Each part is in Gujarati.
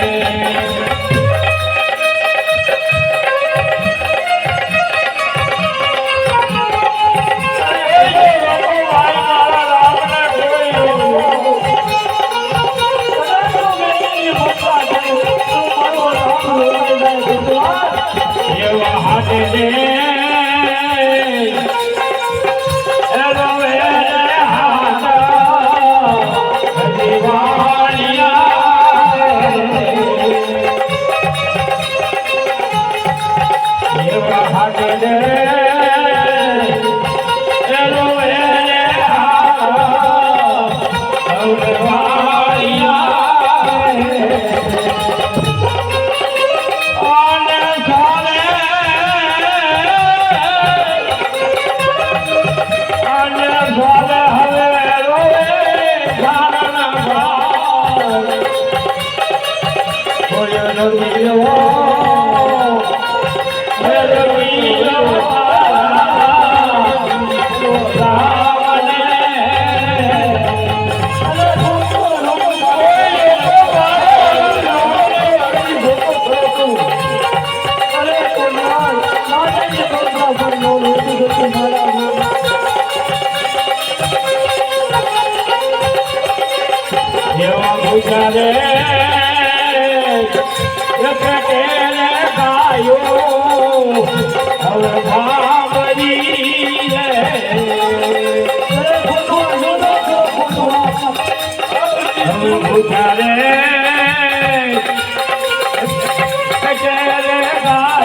Amém.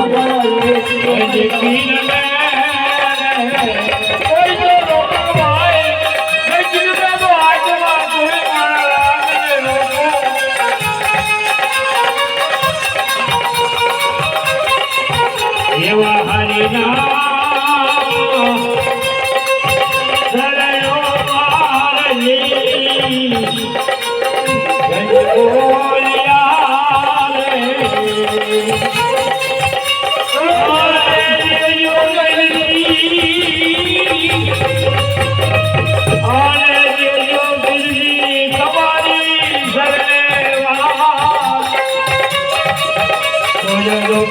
ભગવાન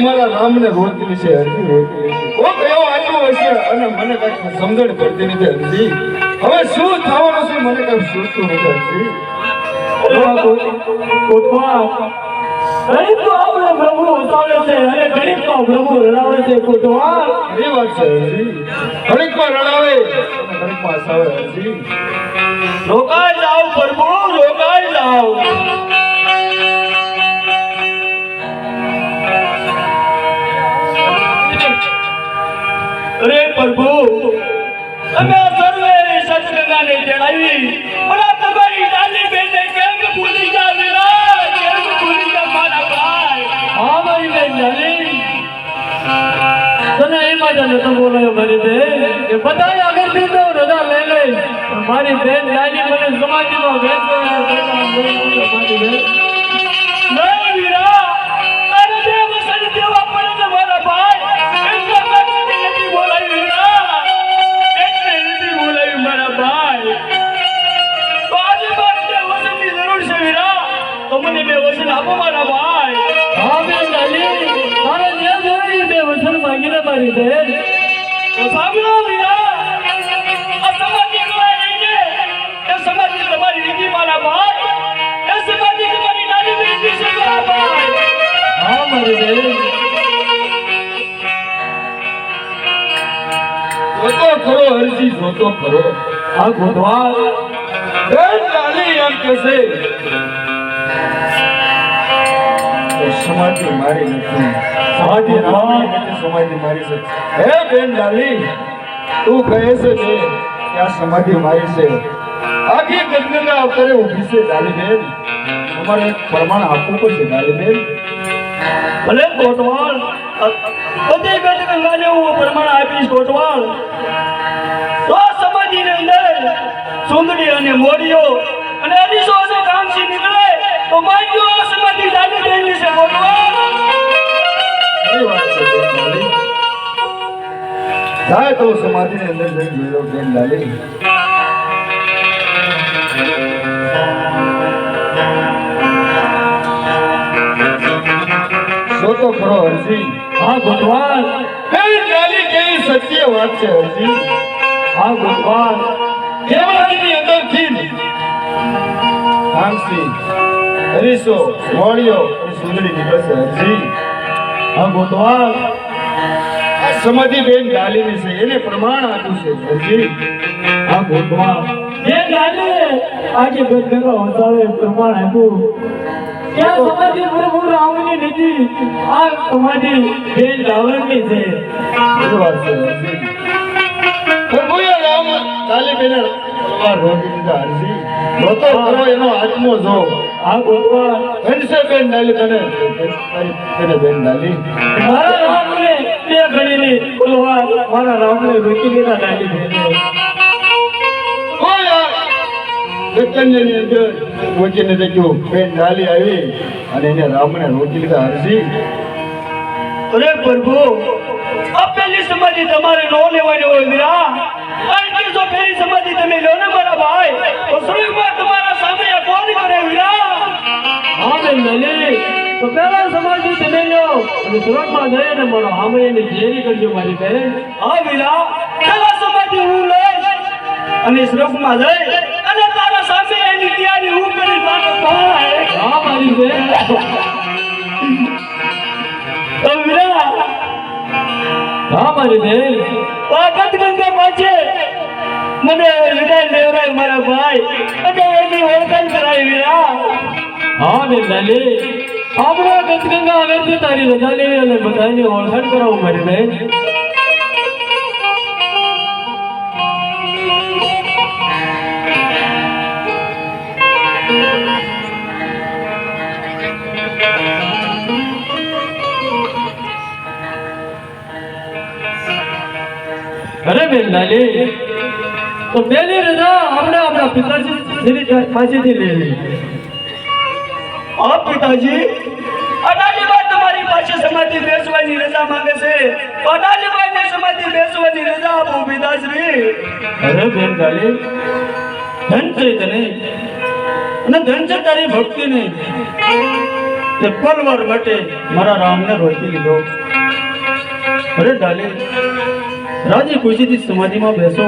અમારા નામને રોટલી વિશે હજી રોટલી છે ઓ કયો આવ્યો હશે અને મને કઈ સમજણ પડતી નથી હજી. હવે શું થવાનું છે મને કઈ સૂચતું નથી ગરીબ તો આપણે પ્રભુ ઉતારે છે અને ગરીબ રોકાઈ જાઓ પ્રભુ રોકાઈ જાઓ. પ્રભુ અમે સર્વે સતગંગાને જણાવી પણ તમારી નાની બેનને કેમ ભૂલી જા વિરાજ કેમ ભૂલી જા મારા ભાઈ? હા, મારી બેન જાની. તને એ માટે નતો બોલાયો મારી બેન. કે બધાય આગળથી તો રજા લઈ લઈ. મારી બેન નાની મને સમાજમાં વેચવા મારી બેન. જોતો ખરો હરજી જોતો ખરો આ ગોધવા બેન એમ કહેશે સમાધિ મારી નથી સમાધિ નથી સમાધિ મારી છે. હે બેન લાલી તું કહે છે કે આ સમાધિ મારી છે. આખી ગંગા અવતરે ઊભી છે લાલી બેન. તમારે એક પ્રમાણ આપવું પડશે બેન. ભલે કોટવાલ બધી ગત ગંગાને હું પ્રમાણ આપીશ કોટવાલ તો સમાધિની અંદર સુંદડી અને મોડીઓ અને અરીસો અને કામસી નીકળે તો માનજો સમાધિ જાગી ગયેલી છે કોટવાલ જાય તો સમાધિની અંદર જઈ જોઈ લો બેન લાલી. તો ખરો હરજી? હા ભગવાન. બેન લાલી કેવી સત્ય વાત છે હરજી? હા ભગવાન. કેવાડીની અંદરથી? હાંસી હરીસો અને સુંદરી નીકળશે હરજી. હા ગોધવાલ આ સમાધિ બેન લાલીની છે એને પ્રમાણ આપ્યું છે હરજી આ ગોધવાલ જે ગાલે આજે ગદગદા વસાવે પ્રમાણ આપ્યું. ક્યાં સમાધિ પ્રભુ રામની નથી આ સમાધિ બેન રાવણની છે. એ પ્રભુએ રામ લાલી બેને તલવાર રોકી હરજી જોતો કરો એનો આત્મો જો. આ ગોધવાલ હંસે બેન ડાલી તને. તને બેન ડાલી. મારા રામને બે ઘડીની બોલવા મારા રામને રોકી દીધા ડાલી ઓ અંદર આવી અને એને રામને રોકી લીધા હરજી અરે પ્રભુ, આ પહેલી સમાધિ તમારે નો લેવાની હોય વીરા કારણ કે જો પહેલી સમાધિ તમે લો ને મારા ભાઈ સ્વર્ગમાં તમારા સામે આ કોણ કરે વીરા હા, બેન લલી તો પહેલા સમાધિ તમે લો. અને સુરતમાં જઈને મારો હામૈયાની જેરી કરજો, મારી બેન. હા વીરા પેલા સમાધિ હું લઈશ અને સ્વર્ગમાં જઈ અને તારા સામે એની તૈયારી હું કરી તારો ભાઈ. હા, મારી બેન. હા મારી બેન. વાગત ગંગા પાછે. મને વિદાય દેવરાય મારા ભાઈ. અને એની ઓળખાણ કરાવી હા બેન લલી આપણા ગંગા આગળથી તારી રજા લેવી અને બધાની ઓળખાણ કરાવું મારી બેન. બેન લાલી તો બેની રજા આપણે આપણા પિતાજી પાસેથી લેવી આ પિતાજી અડાલીબાઈ તમારી પાસે સમાધિ બેસવાની રજા માંગે છે. અડાલીબાઈને સમાધિ બેસવાની રજા આપો પિતાશ્રી. અરે બેન ગાલી. ધન છે તને. અને ધન છે તારી ભક્તિ નહીં તે પલવાર માટે મારા રામને રોકી લીધો. અરે ડાલી રાજી ખુશીથી સમાધિમાં બેસો.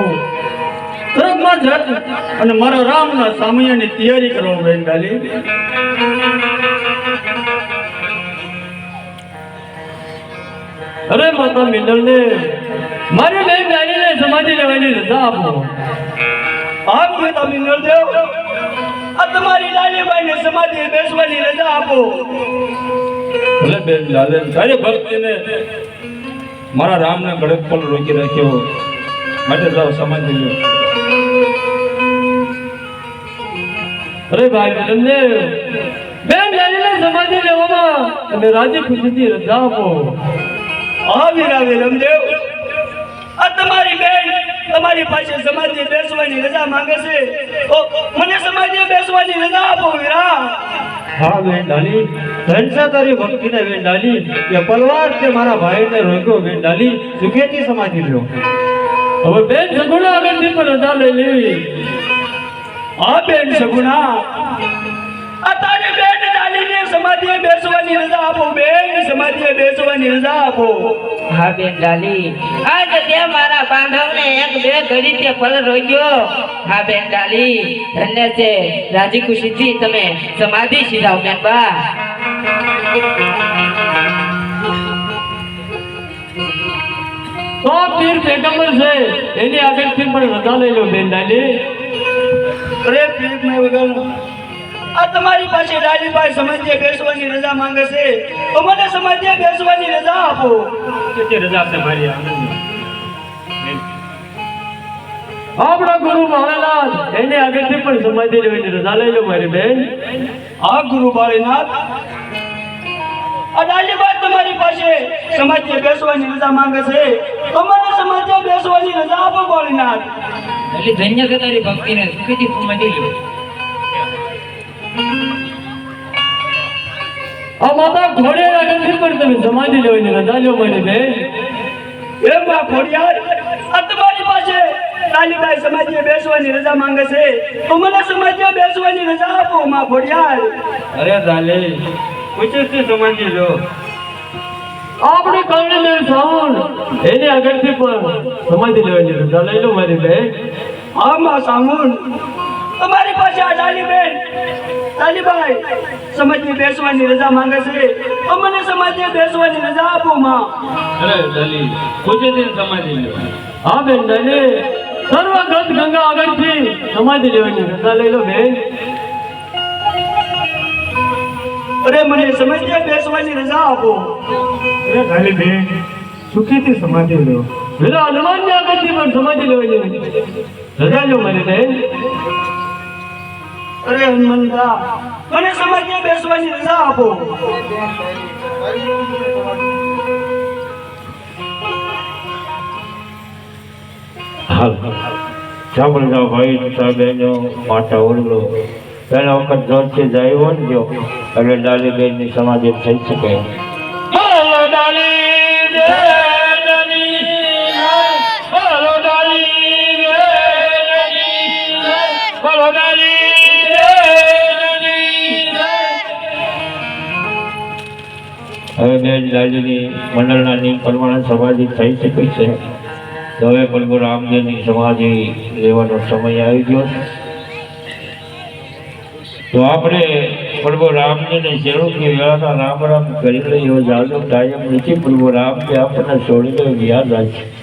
સ્વર્ગમાં જાત અને મારા રામના સામૈયાની તૈયારી કરો બેન ડાલી. અરે માતા મિંડળને મારી બેન ડાલીને સમાધિ લેવાની રજા આપો. આપ પિતા દેવ આ તમારી લાલીબાઈને સમાધિ બેસવાની રજા આપો. ભલે બેન લાલે તારી ભક્તિને મારા રામને કડક પર રોકી રાખ્યો માટે જાવ સમાજ લ્યો. અરે ભાઈ, તમને બેન ડાલીને સમાધિ લેવામાં તમે રાજી ખુશીથી રજા આપો. હા રાવે રમદેવ આ તમારી બેન તમારી પાસે સમાધિ બેસવાની રજા માંગે છે. મને સમાધિ બેસવાની રજા આપો, વીરા. હા વેંડાલી ડાલી ધનસા તારી ભક્તિને વેંડાલી એ પલવાર તે મારા ભાઈને રોક્યો વેંડાલી ડાલી સુખેથી સમાધિ લ્યો. હવે બેન સગુણા આગળથી પણ રજા લઈ લેવી. હા બેન સગુણા આ તારી બેન ડાલીને સમાધિએ બેસવાની રજા આપો બેન સમાધિએ બેસવાની રજા આપો. હા બેન ડાલી આજ તે મારા બાંધવને એક બે ઘડી તે પલ રોક્યો હા બેન ડાલી ધન્ય છે. રાજી ખુશીથી તમે સમાધિ સીધાવ બેન બા. તો પીર પેગમ્બર છે. એની આગળથી પણ રજા લઈ લો બેન ડાલી અરે પીર મેં વગર આ તમારી પાસે ડાલીભાઈ સમજ્યા બેસવાની રજા માંગે છે. તો મને સમજ્યા બેસવાની રજા આપો. કેટલી રજા છે મારી આપણા ગુરુ મહારાજ એને આગળથી પણ સમાધિ લેવાની રજા લઈ લો મારી બેન. આ ગુરુ બાળીનાથ. આ ડાલીભાઈ તમારી પાસે સમાધિએ બેસવાની રજા માંગે છે. તો મને સમાધિએ બેસવાની રજા આપો બાળીનાથ. એટલે ધન્ય છે તારી ભક્તિને સુખીથી સમાધિ લો આ માતા ઘોડે આગળથી પણ તમે સમાધિ લેવાની રજા લો મારી બેન એ માં ખોડિયાર આ તમારી પાસે ડાલીભાઈ સમાધિએ બેસવાની રજા માંગે છે. તો મને સમાધિએ બેસવાની રજા આપો માં ઘોડિયાર અરે ડાલી ઉચિતથી સમાધિ લો આપણે કર્ણદેવ સાવણ. એને આગળથી પણ સમાધિ લેવાની રજા લઈ લો મારી બે. હા માં સામુંડ તમારી પાસે આ ડાલી બેન ડાલીભાઈ સમાધિએ બેસવાની રજા માંગે છે. તો મને સમાધિએ બેસવાની રજા આપો માં. અરે ડાલી ઉચિતથી સમાધિ લો હા બેન ડાલી સર્વગત ગંગા આગળથી સમાધિ લેવાની રજા લઈ લો બેન. અરે મને સમાધિએ બેસવાની રજા આપો. અરે દલી બેન સુખીથી સમાધિ લો પેલા હનુમાનની આગળથી પણ સમાધિ લેવાની. રજા લો મને બેન. અરે હનુમંતા મને સમાધિએ બેસવાની રજા આપો. હાલ સાંભળજો ભાઈ બહેનો માતા ઓરલો પહેલા વખત જોરથી જાય ને જો એટલે ડાલી બેનની સમાધિ થઈ શકે. ડાલી હવે બેન મંડળના નિયમ પ્રમાણે સમાધિ થઈ શકે છે. તો હવે પ્રભુ રામદેવની સમાધિ લેવાનો સમય આવી ગયો. તો આપણે પ્રભુ રામજીને જરૂરથી વેળાના રામ રામ કરી લઈએ. જાજો કાયમ નથી. પ્રભુ રામજી આપણને છોડીને યાદ રાખશે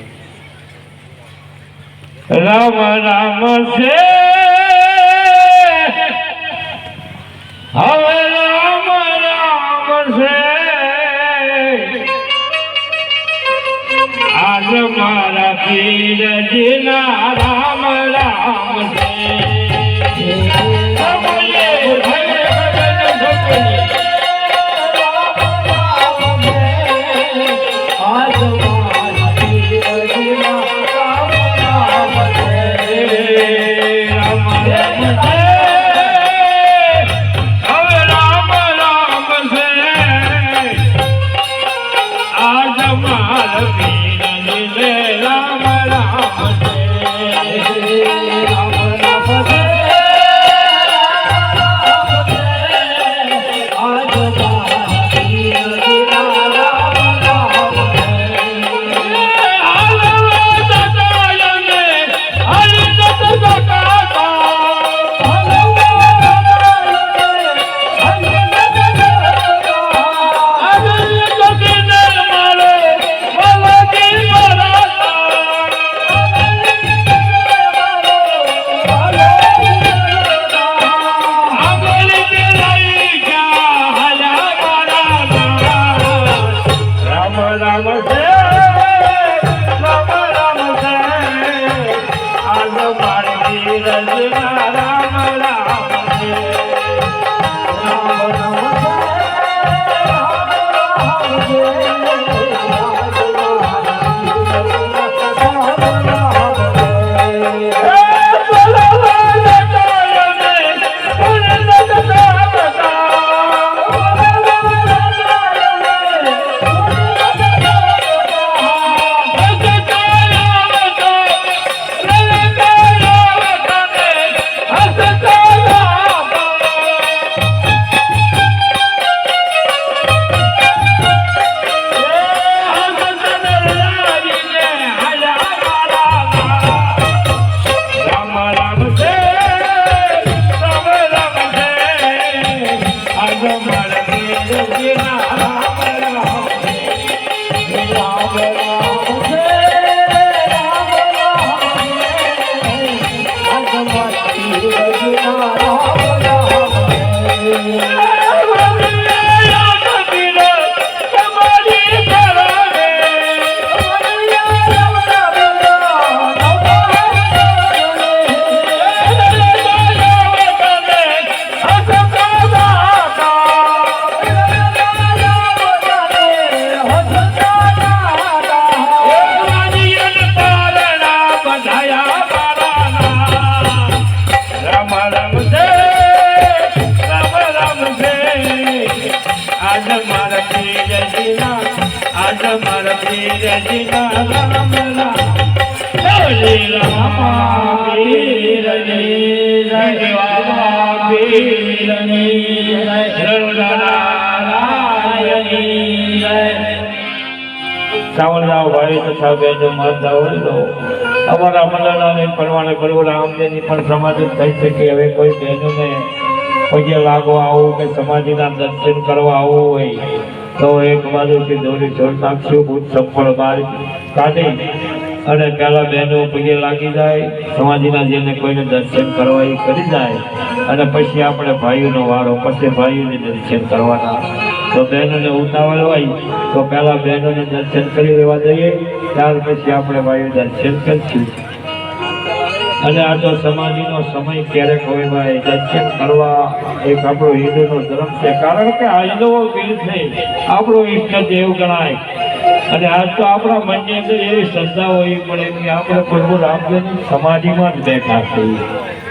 રામ રામ છે. પીરજીના રામ રામ રામ સાવરરાવ ભાઈ તથા બહેનો માતા વડીલો અમારા મંડળાને પ્રમાણે પ્રભુ રામદેવની પણ સમાધિ થઈ શકે હવે કોઈ બહેનોને પગે લાગવા આવું કે સમાધિના દર્શન કરવા આવવું હોય તો એક બાજુથી દોરી છોડ નાખશું ભૂત સંપળ બહાર કાઢી. અને પેલા બહેનો પગે લાગી જાય, સમાધિના જેને કોઈને દર્શન કરવા એ કરી જાય. અને પછી આપણે ભાઈઓનો વારો, પછી ભાઈઓને દર્શન કરવાના. તો બહેનોને ઉતાવળ હોય, તો પહેલાં બહેનોને દર્શન કરી લેવા જઈએ. ત્યાર પછી આપણે ભાઈઓ દર્શન કરીશું. અને આ તો સમાધિનો સમય ક્યારેક હોય ભાઈ, દર્શન કરવા એક આપણો હિન્દુનો ધર્મ છે. કારણ કે આ હિન્દુઓ વીર છે. આપણો ઈષ્ટ દેવ ગણાય. અને આજ તો આપણા મનની અંદર એવી શ્રદ્ધા હોય પડે કે આપણે પ્રભુ રામદેવની સમાધિમાં જ બેઠા છીએ.